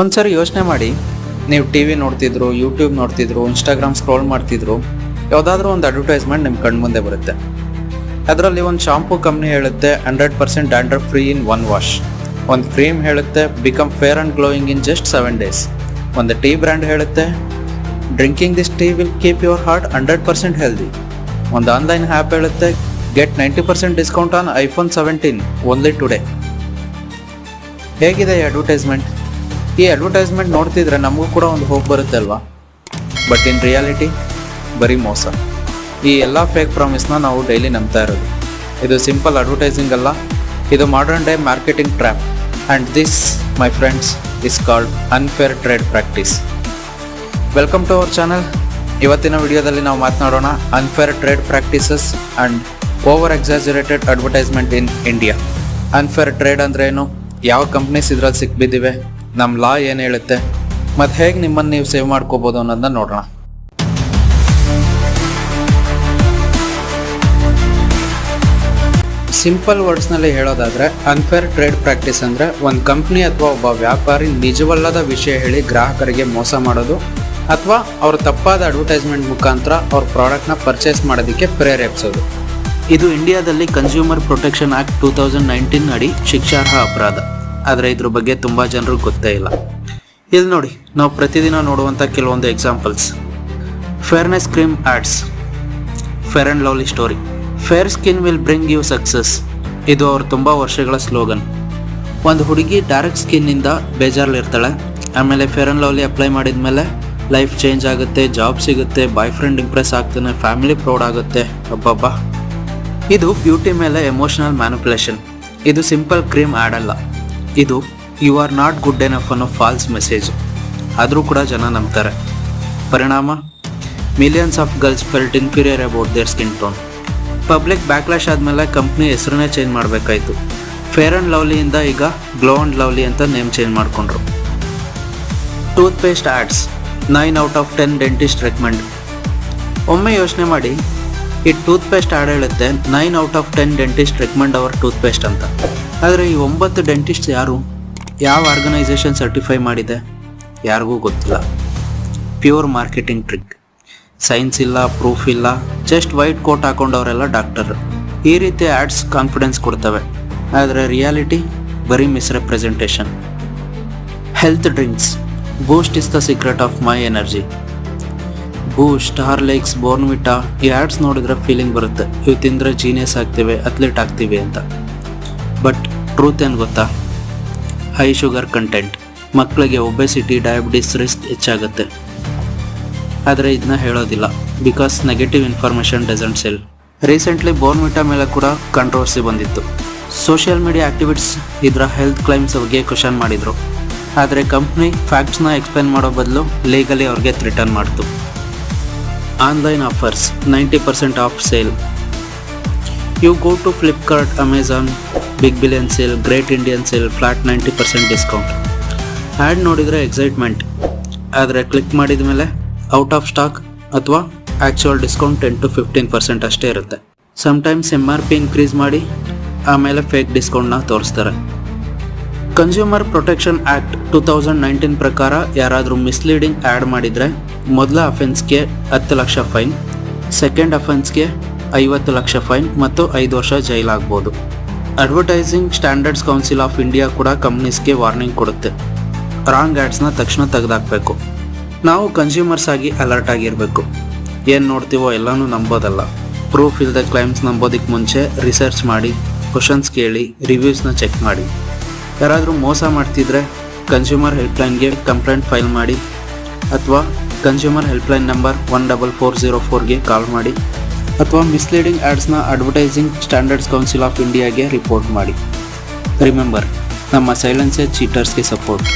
ಒಂದ್ಸರಿ ಯೋಚನೆ ಮಾಡಿ. ನೀವು ಟಿ ವಿ ನೋಡ್ತಿದ್ರು ಯೂಟ್ಯೂಬ್ ನೋಡ್ತಿದ್ರು ಇನ್ಸ್ಟಾಗ್ರಾಮ್ ಸ್ಕ್ರೋಲ್ ಮಾಡ್ತಿದ್ರು, ಯಾವುದಾದ್ರೂ ಒಂದು ಅಡ್ವರ್ಟೈಸ್ಮೆಂಟ್ ನಿಮ್ಮ ಕಣ್ಮುಂದೆ ಬರುತ್ತೆ. ಅದರಲ್ಲಿ ಒಂದು ಶಾಂಪೂ ಕಂಪ್ನಿ ಹೇಳುತ್ತೆ hundred percent dandruff free in one wash ಒಂದು ಕ್ರೀಮ್ ಹೇಳುತ್ತೆ become fair and glowing in just seven days ಒಂದು ಟೀ ಬ್ರ್ಯಾಂಡ್ ಹೇಳುತ್ತೆ drinking this tea will keep your heart hundred percent healthy ಒಂದು ಆನ್ಲೈನ್ ಆ್ಯಪ್ ಹೇಳುತ್ತೆ get ninety percent discount on iPhone seventeen only today ಹೇಗಿದೆ ಈ advertisement ಈ advertisement ನೋಡ್ತಿದ್ರೆ ನಮಗೂ ಕೂಡ ಒಂದು ಹೋಪ್ ಬರುತ್ತೆ ಅಲ್ವಾ? ಬಟ್ ಇನ್ ರಿಯಾಲಿಟಿ ಬರೀ ಮೋಸ. ಈ ಎಲ್ಲ ಫೇಕ್ ಪ್ರಾಮಿಸ್ನ ನಾವು ಡೈಲಿ ನಂಬ್ತಾ ಇರೋದು. ಇದು ಸಿಂಪಲ್ ಅಡ್ವರ್ಟೈಸಿಂಗ್ ಅಲ್ಲ, ಇದು modern day marketing trap and this my friends is called unfair trade practice welcome to our channel ಇವತ್ತಿನ ವಿಡಿಯೋದಲ್ಲಿ ನಾವು ಮಾತನಾಡೋಣ unfair trade practices and over exaggerated advertisement in India unfair trade ಅಂದ್ರೆ ಏನು? ಯಾವ ಕಂಪ್ನೀಸ್ ಇದ್ರಲ್ಲಿ ಸಿಕ್ಬಿದ್ದಿವೆ? ನಮ್ಮ ಲಾ ಏನು ಹೇಳುತ್ತೆ? ಮತ್ತು ಹೇಗೆ ನಿಮ್ಮನ್ನು ನೀವು ಸೇವ್ ಮಾಡ್ಕೋಬೋದು ಅನ್ನೋದನ್ನ ನೋಡೋಣ ಸಿಂಪಲ್ ವರ್ಡ್ಸ್ನಲ್ಲಿ ಹೇಳೋದಾದರೆ ಅನ್ಫೇರ್ ಟ್ರೇಡ್ ಪ್ರಾಕ್ಟೀಸ್ ಅಂದರೆ ಒಂದು ಕಂಪ್ನಿ ಅಥವಾ ಒಬ್ಬ ವ್ಯಾಪಾರಿ ನಿಜವಲ್ಲದ ವಿಷಯ ಹೇಳಿ ಗ್ರಾಹಕರಿಗೆ ಮೋಸ ಮಾಡೋದು ಅಥವಾ ಅವ್ರ ತಪ್ಪಾದ ಅಡ್ವರ್ಟೈಸ್ಮೆಂಟ್ ಮುಖಾಂತರ ಅವ್ರ ಪ್ರಾಡಕ್ಟ್ನ ಪರ್ಚೇಸ್ ಮಾಡೋದಕ್ಕೆ ಪ್ರೇರೇಪಿಸೋದು. ಇದು ಇಂಡಿಯಾದಲ್ಲಿ consumer protection act two thousand nineteen ಅಡಿ ಶಿಕ್ಷಾರ್ಹ ಅಪರಾಧ. ಆದರೆ ಇದ್ರ ಬಗ್ಗೆ ತುಂಬ ಜನರು ಗೊತ್ತೇ ಇಲ್ಲ. ಇಲ್ಲಿ ನೋಡಿ, ನಾವು ಪ್ರತಿದಿನ ನೋಡುವಂಥ ಕೆಲವೊಂದು examples fairness cream ads Fair and Lovely story fair skin will bring you success ಇದು ಅವ್ರ ತುಂಬ ವರ್ಷಗಳ ಸ್ಲೋಗನ್ ಒಂದು ಹುಡುಗಿ ಡಾರ್ಕ್ ಸ್ಕಿನ್ನಿಂದ ಬೇಜಾರಲ್ಲಿರ್ತಾಳೆ ಆಮೇಲೆ ಫೇರ್ ಆ್ಯಂಡ್ ಲವ್ಲಿ ಅಪ್ಲೈ ಮಾಡಿದ್ಮೇಲೆ ಲೈಫ್ ಚೇಂಜ್ ಆಗುತ್ತೆ ಜಾಬ್ ಸಿಗುತ್ತೆ ಬಾಯ್ ಫ್ರೆಂಡ್ ಇಂಪ್ರೆಸ್ ಆಗ್ತಾನೆ ಫ್ಯಾಮಿಲಿ ಪ್ರೌಡ್ ಆಗುತ್ತೆ. ಅಬ್ಬಬ್ಬಾ. ಇದು ಬ್ಯೂಟಿ ಮೇಲೆ ಎಮೋಷನಲ್ ಮ್ಯಾನುಪುಲೇಷನ್ ಇದು ಸಿಂಪಲ್ ಕ್ರೀಮ್ ಆ್ಯಡ್ ಅಲ್ಲ. ಇದು you are not good enough ಅನ್ನೋ ಫಾಲ್ಸ್ ಮೆಸೇಜ್ ಆದರೂ ಕೂಡ ಜನ ನಂಬ್ತಾರೆ. ಪರಿಣಾಮ? Millions of girls felt inferior about their skin tone public backlash ಆದಮೇಲೆ ಕಂಪ್ನಿ ಹೆಸರನ್ನೇ ಚೇಂಜ್ ಮಾಡಬೇಕಾಯ್ತು. ಫೇರ್ ಆ್ಯಂಡ್ ಲವ್ಲಿಯಿಂದ ಈಗ ಗ್ಲೋ ಆ್ಯಂಡ್ ಲವ್ಲಿ ಅಂತ ನೇಮ್ ಚೇಂಜ್ ಮಾಡಿಕೊಂಡ್ರು. Toothpaste ads nine out of ten dentist recommend ಒಮ್ಮೆ ಯೋಚನೆ ಮಾಡಿ, ಈ ಟೂತ್ ಪೇಸ್ಟ್ ಆ್ಯಡ್ ಹೇಳುತ್ತೆ nine out of ten dentist recommend our toothpaste ಅಂತ. ಆದರೆ ಈ ಒಂಬತ್ತು ಡೆಂಟಿಸ್ಟ್ ಯಾರು? ಯಾವ ಆರ್ಗನೈಸೇಷನ್ ಸರ್ಟಿಫೈ ಮಾಡಿದೆ? ಯಾರಿಗೂ ಗೊತ್ತಿಲ್ಲ. ಪ್ಯೂರ್ ಮಾರ್ಕೆಟಿಂಗ್ ಟ್ರಿಕ್ ಸೈನ್ಸ್ ಇಲ್ಲ ಪ್ರೂಫ್ ಇಲ್ಲ ಜಸ್ಟ್ ವೈಟ್ ಕೋಟ್ ಹಾಕೊಂಡವರೆಲ್ಲ ಡಾಕ್ಟರ್ ಈ ರೀತಿ ಆ್ಯಡ್ಸ್ ಕಾನ್ಫಿಡೆನ್ಸ್ ಕೊಡ್ತವೆ. ಆದರೆ ರಿಯಾಲಿಟಿ ಬರೀ misrepresentation health drinks Boost is the secret of my energy Boost Horlicks Bournvita ಈ ಆ್ಯಡ್ಸ್ ನೋಡಿದ್ರೆ ಫೀಲಿಂಗ್ ಬರುತ್ತೆ. ಇವು ತಿಂದರೆ ಜೀನಿಯಸ್ ಆಗ್ತೀವಿ ಅಥ್ಲೀಟ್ ಆಗ್ತೀವಿ ಅಂತ. ಬಟ್ ಟ್ರೂತ್ ಏನು ಗೊತ್ತಾ? ಹೈ ಶುಗರ್ ಕಂಟೆಂಟ್ ಮಕ್ಕಳಿಗೆ ಒಬೆಸಿಟಿ ಡಯಾಬಿಟಿಸ್ ರಿಸ್ಕ್ ಹೆಚ್ಚಾಗುತ್ತೆ. ಆದರೆ ಇದನ್ನ ಹೇಳೋದಿಲ್ಲ. Because negative information doesn't sell recently Bournvita ಮೇಲೆ ಕೂಡ ಕಾಂಟ್ರವರ್ಸಿ ಬಂದಿತ್ತು. ಸೋಷಿಯಲ್ ಮೀಡಿಯಾ ಆಕ್ಟಿವಿಟ್ಸ್ ಇದರ ಹೆಲ್ತ್ ಕ್ಲೈಮ್ಸ್ ಬಗ್ಗೆ ಕ್ವಶನ್ ಮಾಡಿದರು. ಆದರೆ ಕಂಪ್ನಿ ಫ್ಯಾಕ್ಟ್ಸ್ನ ಎಕ್ಸ್ಪ್ಲೈನ್ ಮಾಡೋ ಬದಲು ಲೀಗಲಿ ಅವ್ರಿಗೆ ರಿಟರ್ನ್ ಮಾಡ್ತು. Online offers ninety percent off sale you go to Flipkart Amazon Big Billion Sale Great Indian Sale flat ninety percent discount ad ನೋಡಿದರೆ excitement ಆದರೆ ಕ್ಲಿಕ್ ಮಾಡಿದ ಮೇಲೆ ಔಟ್ ಆಫ್ ಸ್ಟಾಕ್ ಅಥವಾ actual discount ten to fifteen percent ಅಷ್ಟೇ ಇರುತ್ತೆ. Sometimes M R P increase ಮಾಡಿ, ಆಮೇಲೆ fake ಡಿಸ್ಕೌಂಟ್ನ ತೋರಿಸ್ತಾರೆ. Consumer protection act two thousand nineteen ಪ್ರಕಾರ ಯಾರಾದರೂ ಮಿಸ್ಲೀಡಿಂಗ್ ಆ್ಯಡ್ ಮಾಡಿದರೆ ಮೊದಲ ಅಫೆನ್ಸ್ಗೆ ಹತ್ತು ಲಕ್ಷ ಫೈನ್ ಸೆಕೆಂಡ್ ಅಫೆನ್ಸ್ಗೆ ಐವತ್ತು ಲಕ್ಷ ಫೈನ್ ಮತ್ತು ಐದು ವರ್ಷ ಜೈಲಾಗ್ಬೋದು. Advertising Standards Council of India ಕೂಡ ಕಂಪ್ನೀಸ್ಗೆ ವಾರ್ನಿಂಗ್ ಕೊಡುತ್ತೆ. ರಾಂಗ್ ಆ್ಯಡ್ಸ್ನ ತಕ್ಷಣ ತೆಗೆದಾಕಬೇಕು. ನಾವು ಕನ್ಸ್ಯೂಮರ್ಸ್ ಆಗಿ ಅಲರ್ಟ್ ಆಗಿರಬೇಕು. ಏನು ನೋಡ್ತೀವೋ ಎಲ್ಲನೂ ನಂಬೋದಲ್ಲ. ಪ್ರೂಫ್ ಇಲ್ಲದೆ ಕ್ಲೈಮ್ಸ್ ನಂಬೋದಕ್ಕೆ ಮುಂಚೆ ರಿಸರ್ಚ್ ಮಾಡಿ ಕ್ವಶನ್ಸ್ ಕೇಳಿ ರಿವ್ಯೂಸ್ನ ಚೆಕ್ ಮಾಡಿ. ಯಾರಾದರೂ ಮೋಸ ಮಾಡ್ತಿದ್ರೆ ಕನ್ಸ್ಯೂಮರ್ ಹೆಲ್ಪ್ಲೈನ್ಗೆ ಕಂಪ್ಲೇಂಟ್ ಫೈಲ್ ಮಾಡಿ, ಅಥವಾ consumer helpline number one double four zero ಫೋರ್ಗೆ call ಮಾಡಿ. ಅಥವಾ ಮಿಸ್ಲೀಡಿಂಗ್ ಆ್ಯಡ್ಸ್ನ ಅಡ್ವರ್ಟೈಸಿಂಗ್ ಸ್ಟ್ಯಾಂಡರ್ಡ್ಸ್ ಕೌನ್ಸಿಲ್ ಆಫ್ ಇಂಡಿಯಾಗೆ ರಿಪೋರ್ಟ್ ಮಾಡಿ. ರಿಮೆಂಬರ್ ನಮ್ಮ ಸೈಲೆನ್ಸೇ ಚೀಟರ್ಸ್ಗೆ support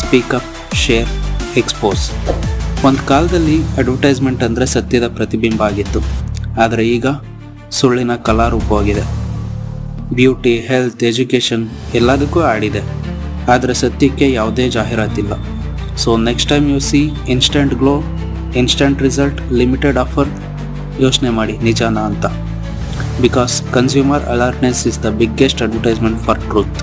speak up share expose ಒಂದು ಕಾಲದಲ್ಲಿ ಅಡ್ವರ್ಟೈಸ್ಮೆಂಟ್ ಅಂದರೆ ಸತ್ಯದ ಪ್ರತಿಬಿಂಬ ಆಗಿತ್ತು. ಆದರೆ ಈಗ ಸುಳ್ಳಿನ ಕಲಾರೂಪವಾಗಿದೆ. ಬ್ಯೂಟಿ ಹೆಲ್ತ್ ಎಜುಕೇಷನ್ ಎಲ್ಲದಕ್ಕೂ ಆಡಿದೆ ಆದರೆ ಸತ್ಯಕ್ಕೆ ಯಾವುದೇ ಜಾಹೀರಾತಿಲ್ಲ so next time you see instant glow instant result limited offer ಯೋಚನೆ ಮಾಡಿ ನಿಜಾನ ಅಂತ. Because consumer alertness is the biggest advertisement for truth